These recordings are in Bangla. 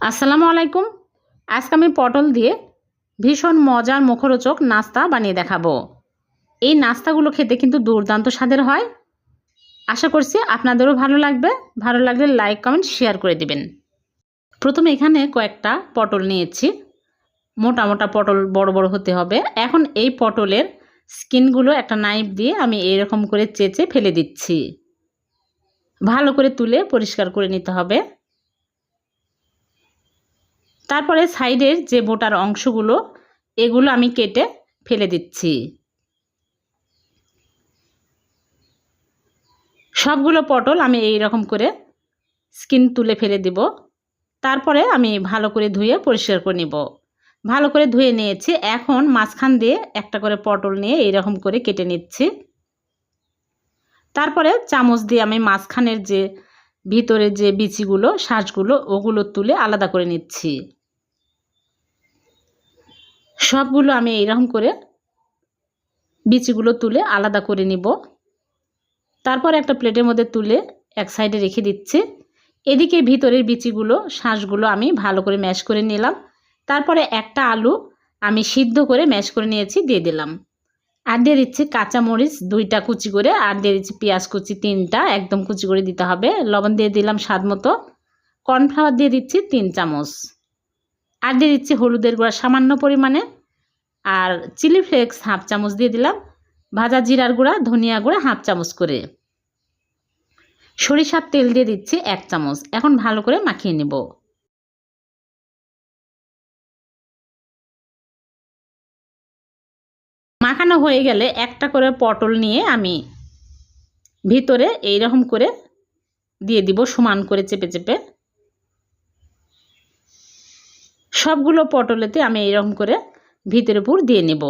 আসসালামু আলাইকুম। আজকে আমি পটল দিয়ে ভীষণ মজার মুখরোচক নাস্তা বানিয়ে দেখাবো। এই নাস্তাগুলো খেতে কিন্তু দুর্দান্ত স্বাদের হয়। আশা করছি আপনাদেরও ভালো লাগবে। ভালো লাগলে লাইক, কমেন্ট, শেয়ার করে দিবেন। প্রথমে এখানে কয়েকটা পটল নিয়েছি। মোটা মোটা পটল বড় বড় হতে হবে। এখন এই পটলের স্কিনগুলো একটা নাইফ দিয়ে আমি এরকম করে চেঁচে ফেলে দিচ্ছি। ভালো করে তুলে পরিষ্কার করে নিতে হবে। তারপরে সাইডের যে বোটার অংশগুলো, এগুলো আমি কেটে ফেলে দিচ্ছি। সবগুলো পটল আমি এই রকম করে স্কিন তুলে ফেলে দিব। তারপরে আমি ভালো করে ধুয়ে পরিষ্কার করে নিব। ভালো করে ধুয়ে নিয়েছি। এখন মাঝখান দিয়ে একটা করে পটল নিয়ে এইরকম করে কেটে নিচ্ছি। তারপরে চামচ দিয়ে আমি মাঝখানের যে ভিতরে যে বিচিগুলো শ্বাসগুলো ওগুলো তুলে আলাদা করে নিচ্ছি। সবগুলো আমি এইরকম করে বিচিগুলো তুলে আলাদা করে নিব। তারপর একটা প্লেটের মধ্যে তুলে এক সাইডে রেখে দিচ্ছি। এদিকে ভিতরের বিচিগুলো, শাঁসগুলো আমি ভালো করে ম্যাশ করে নিলাম। তারপরে একটা আলু আমি সিদ্ধ করে ম্যাশ করে নিয়েছি, দিয়ে দিলাম। আর দিয়ে দিচ্ছি কাঁচামরিচ দুইটা কুচি করে, আর দিয়ে দিচ্ছি পেঁয়াজ কুচি তিনটা, একদম কুচি করে দিতে হবে। লবণ দিয়ে দিলাম স্বাদ মতো। কর্নফ্লাওয়ার দিয়ে দিচ্ছি তিন চামচ। আর দিয়ে দিচ্ছি হলুদের গুঁড়া সামান্য পরিমাণে। আর চিলি ফ্লেক্স হাফ চামচ দিয়ে দিলাম। ভাজা জিরার গুঁড়া, ধনিয়া গুঁড়া হাফ চামচ করে। সরিষার তেল দিয়ে দিচ্ছি এক চামচ। এখন ভালো করে মাখিয়ে নেব। মাখানো হয়ে গেলে একটা করে পটল নিয়ে আমি ভিতরে এই রকম করে দিয়ে দিব সমান করে চেপে চেপে। সবগুলো পটলেতে আমি এইরকম করে ভিতরে পুর দিয়ে নেব।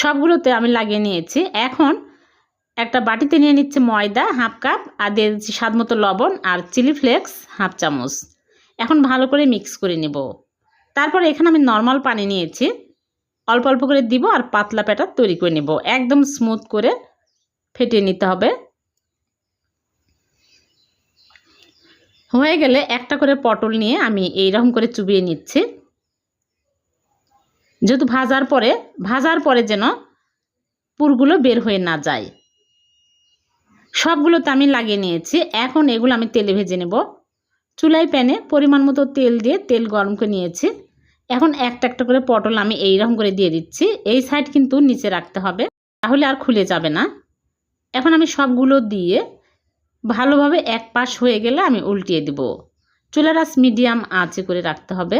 সবগুলোতে আমি লাগিয়ে নিয়েছি। এখন একটা বাটিতে নিয়ে নিচ্ছে ময়দা, হাফ কাপ, আর দিয়ে দিচ্ছি স্বাদ মতো লবণ আর চিলি ফ্লেক্স, হাফ চামচ। এখন ভালো করে মিক্স করে নেব। তারপর এখানে আমি নর্মাল পানি নিয়েছি। অল্প অল্প করে দিব আর পাতলা প্যাটার তৈরি করে নেব। একদম স্মুথ করে ফেটিয়ে নিতে হবে। হয়ে গেলে একটা করে পটল নিয়ে আমি এইরকম করে চুবিয়ে নিচ্ছি। যেহেতু ভাজার পরে ভাজার পরে যেন পুরগুলো বের হয়ে না যায়। সবগুলোতে আমি লাগিয়ে নিয়েছি। এখন এগুলো আমি তেলে ভেজে নেব। চুলাই প্যানে পরিমাণ মতো তেল দিয়ে তেল গরম করে নিয়েছি। এখন একটা একটা করে পটল আমি এইরকম করে দিয়ে দিচ্ছি। এই সাইড কিন্তু নিচে রাখতে হবে, তাহলে আর খুলে যাবে না। এখন আমি সবগুলো দিয়ে ভালোভাবে এক পাশ হয়ে গেলে আমি উল্টিয়ে দেব। চুলার আঁচ মিডিয়াম আঁচে করে রাখতে হবে।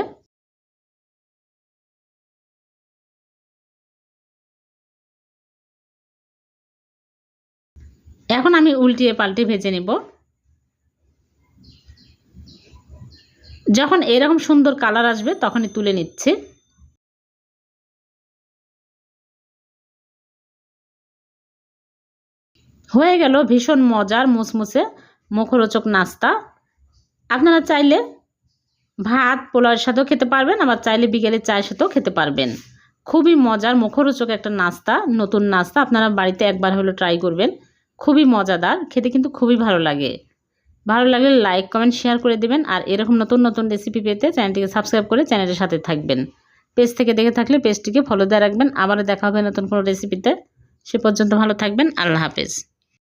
এখন আমি উল্টিয়ে পাল্টে ভেজে নেব। যখন এরকম সুন্দর কালার আসবে, তখনই তুলে নিচ্ছে। হয়ে গেল ভীষণ মজার মুসমুসে মুখরোচক নাস্তা। আপনারা চাইলে ভাত, পোলাওয়ের সাথেও খেতে পারবেন, আবার চাইলে বিকেলে চায়ের সাথেও খেতে পারবেন। খুবই মজার, মুখরোচক একটা নাস্তা, নতুন নাস্তা, আপনারা বাড়িতে একবার হলো ট্রাই করবেন। খুবই মজাদার, খেতে কিন্তু খুবই ভালো লাগে। ভালো লাগলে লাইক কমেন্ট শেয়ার করে দেবেন, আর এরকম নতুন নতুন রেসিপি পেতে চ্যানেলটিকে সাবস্ক্রাইব করে চ্যানেলের সাথে থাকবেন। পেজ থেকে দেখে থাকলে পেজটিকে ফলো দিয়ে রাখবেন। আবারও দেখা হবে নতুন কোনো রেসিপিতে সে পর্যন্ত ভালো থাকবেন, আল্লাহ হাফেজ।